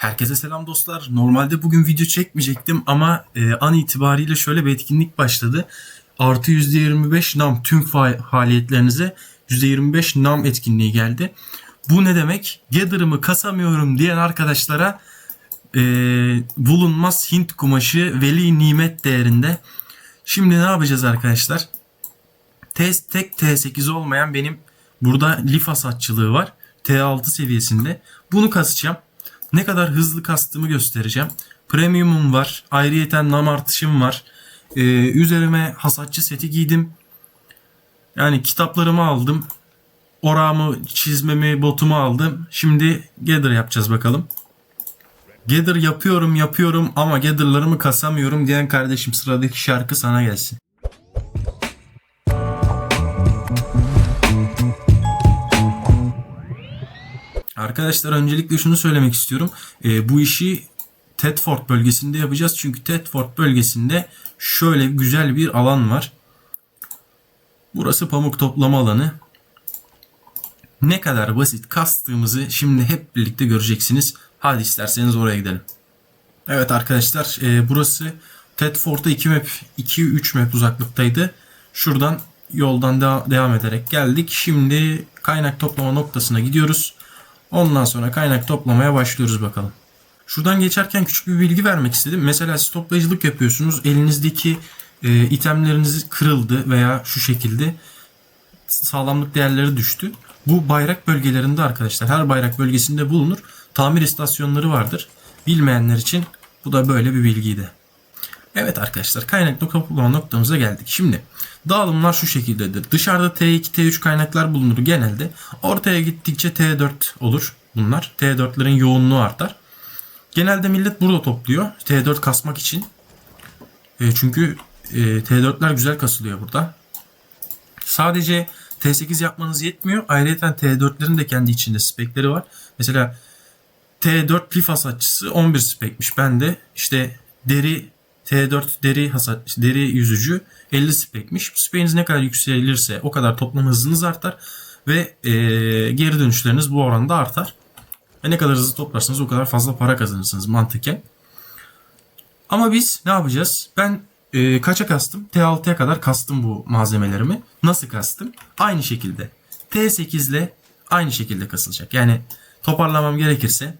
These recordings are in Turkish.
Herkese selam dostlar. Normalde bugün video çekmeyecektim ama e, an itibariyle şöyle bir etkinlik başladı. Artı %25 nam tüm fa- faaliyetlerinize %25 nam etkinliği geldi. Bu ne demek? Gather'ımı kasamıyorum diyen arkadaşlara e, bulunmaz Hint kumaşı veli nimet değerinde. Şimdi ne yapacağız arkadaşlar? Test tek T8 olmayan benim burada lif hasatçılığı var. T6 seviyesinde. Bunu kasacağım. Ne kadar hızlı kastığımı göstereceğim. Premium'um var. Ayrıyeten nam artışım var. Ee, üzerime hasatçı seti giydim. Yani kitaplarımı aldım. Orağımı, çizmemi, botumu aldım. Şimdi gather yapacağız bakalım. Gather yapıyorum yapıyorum ama gather'larımı kasamıyorum diyen kardeşim sıradaki şarkı sana gelsin. Arkadaşlar öncelikle şunu söylemek istiyorum. Ee, bu işi Tedford bölgesinde yapacağız. Çünkü Tedford bölgesinde şöyle güzel bir alan var. Burası pamuk toplama alanı. Ne kadar basit kastığımızı şimdi hep birlikte göreceksiniz. Hadi isterseniz oraya gidelim. Evet arkadaşlar e, burası Tedford'a 2 map 2-3 map uzaklıktaydı. Şuradan yoldan de- devam ederek geldik. Şimdi kaynak toplama noktasına gidiyoruz. Ondan sonra kaynak toplamaya başlıyoruz bakalım. Şuradan geçerken küçük bir bilgi vermek istedim. Mesela siz toplayıcılık yapıyorsunuz. Elinizdeki e, itemleriniz kırıldı veya şu şekilde sağlamlık değerleri düştü. Bu bayrak bölgelerinde arkadaşlar her bayrak bölgesinde bulunur. Tamir istasyonları vardır. Bilmeyenler için bu da böyle bir bilgiydi. Evet arkadaşlar kaynak toplama noktamıza geldik. Şimdi dağılımlar şu şekildedir. Dışarıda T2, T3 kaynaklar bulunur genelde. Ortaya gittikçe T4 olur bunlar. T4'lerin yoğunluğu artar. Genelde millet burada topluyor. T4 kasmak için. E, çünkü e, T4'ler güzel kasılıyor burada. Sadece T8 yapmanız yetmiyor. Ayrıca T4'lerin de kendi içinde spekleri var. Mesela T4 lif hasatçısı 11 spekmiş. Ben de işte deri T4 deri hasat deri yüzücü 50 spekmiş. Bu speğiniz ne kadar yükselirse o kadar toplama hızınız artar ve e, geri dönüşleriniz bu oranda artar. Ve ne kadar hızlı toplarsanız o kadar fazla para kazanırsınız mantıken. Ama biz ne yapacağız? Ben e, kaça kastım? T6'ya kadar kastım bu malzemelerimi. Nasıl kastım? Aynı şekilde. T8 ile aynı şekilde kasılacak. Yani toparlamam gerekirse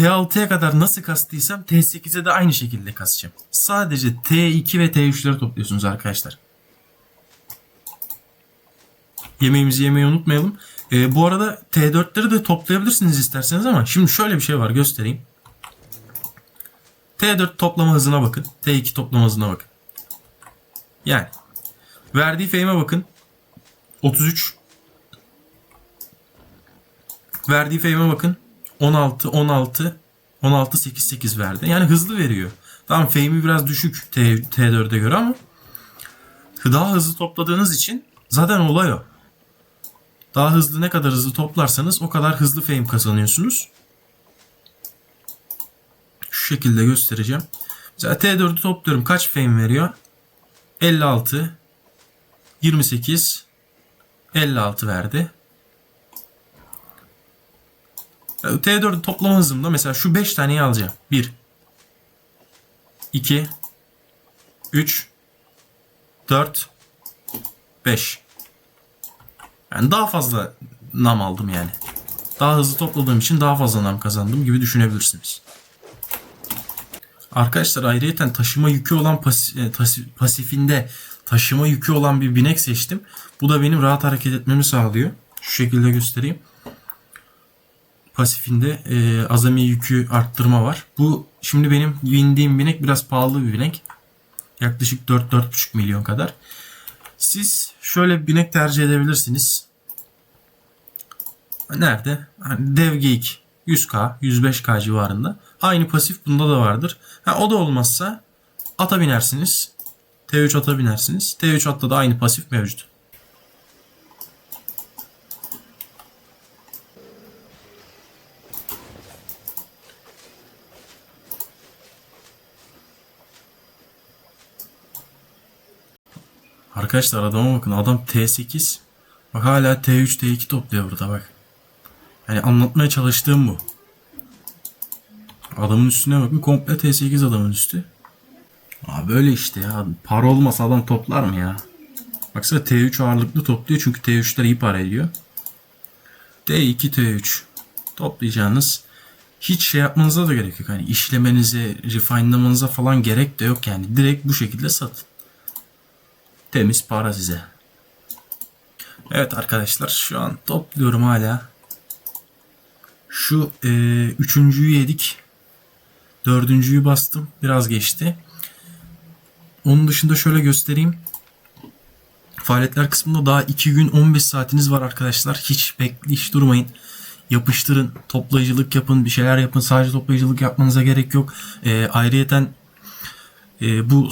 T6'ya kadar nasıl kastıysam T8'e de aynı şekilde kasacağım. Sadece T2 ve T3'leri topluyorsunuz arkadaşlar. Yemeğimizi yemeyi unutmayalım. Ee, bu arada T4'leri de toplayabilirsiniz isterseniz ama şimdi şöyle bir şey var göstereyim. T4 toplama hızına bakın. T2 toplama hızına bakın. Yani verdiği fame'e bakın. 33 Verdiği fame'e bakın. 16 16 16 8 8 verdi. Yani hızlı veriyor. Tamam fame'i biraz düşük T, T4'e göre ama daha hızlı topladığınız için zaten olay o. Daha hızlı ne kadar hızlı toplarsanız o kadar hızlı fame kazanıyorsunuz. Şu şekilde göstereceğim. Mesela T4'ü topluyorum. Kaç fame veriyor? 56 28 56 verdi. T4'ü toplama hızımda mesela şu 5 taneyi alacağım. 1 2 3 4 5 Yani daha fazla nam aldım yani. Daha hızlı topladığım için daha fazla nam kazandım gibi düşünebilirsiniz. Arkadaşlar ayrıyeten taşıma yükü olan pas, e, tas- pasifinde taşıma yükü olan bir binek seçtim. Bu da benim rahat hareket etmemi sağlıyor. Şu şekilde göstereyim pasifinde e, azami yükü arttırma var. Bu şimdi benim bindiğim binek biraz pahalı bir binek. Yaklaşık 4-4,5 milyon kadar. Siz şöyle bir binek tercih edebilirsiniz. Nerede? Hani dev geyik 100k, 105k civarında. Aynı pasif bunda da vardır. Ha, o da olmazsa ata binersiniz. T3 ata binersiniz. T3 atta da aynı pasif mevcut. Arkadaşlar adama bakın adam T8 bak hala T3 T2 topluyor burada bak. Yani anlatmaya çalıştığım bu. adamın üstüne bakın komple T8 adamın üstü. Abi böyle işte ya. Para olmasa adam toplar mı ya? Baksana T3 ağırlıklı topluyor çünkü T3'ler iyi para ediyor. T2 T3 toplayacağınız hiç şey yapmanıza da gerek yok. Hani işlemenize, refine'lamanıza falan gerek de yok yani. Direkt bu şekilde satın. Temiz para size. Evet arkadaşlar şu an topluyorum hala. Şu e, üçüncüyü yedik. Dördüncüyü bastım. Biraz geçti. Onun dışında şöyle göstereyim. Faaliyetler kısmında daha 2 gün 15 saatiniz var arkadaşlar. Hiç bekle, hiç durmayın. Yapıştırın, toplayıcılık yapın, bir şeyler yapın. Sadece toplayıcılık yapmanıza gerek yok. E, ayrıyeten e, bu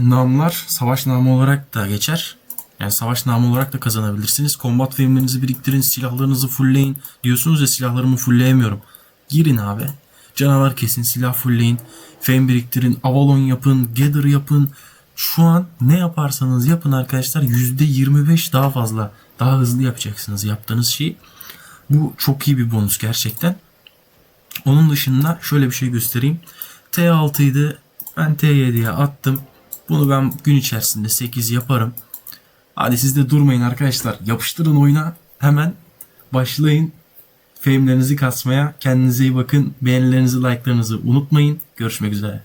namlar savaş namı olarak da geçer. Yani savaş namı olarak da kazanabilirsiniz. Combat filmlerinizi biriktirin, silahlarınızı fullleyin. Diyorsunuz ya silahlarımı fullleyemiyorum. Girin abi. Canavar kesin, silah fullleyin. Fame biriktirin, Avalon yapın, Gather yapın. Şu an ne yaparsanız yapın arkadaşlar %25 daha fazla, daha hızlı yapacaksınız yaptığınız şeyi. Bu çok iyi bir bonus gerçekten. Onun dışında şöyle bir şey göstereyim. T6 idi. Ben T7'ye attım. Bunu ben gün içerisinde 8 yaparım. Hadi siz de durmayın arkadaşlar. Yapıştırın oyuna. Hemen başlayın. Fame'lerinizi kasmaya. Kendinize iyi bakın. Beğenilerinizi, like'larınızı unutmayın. Görüşmek üzere.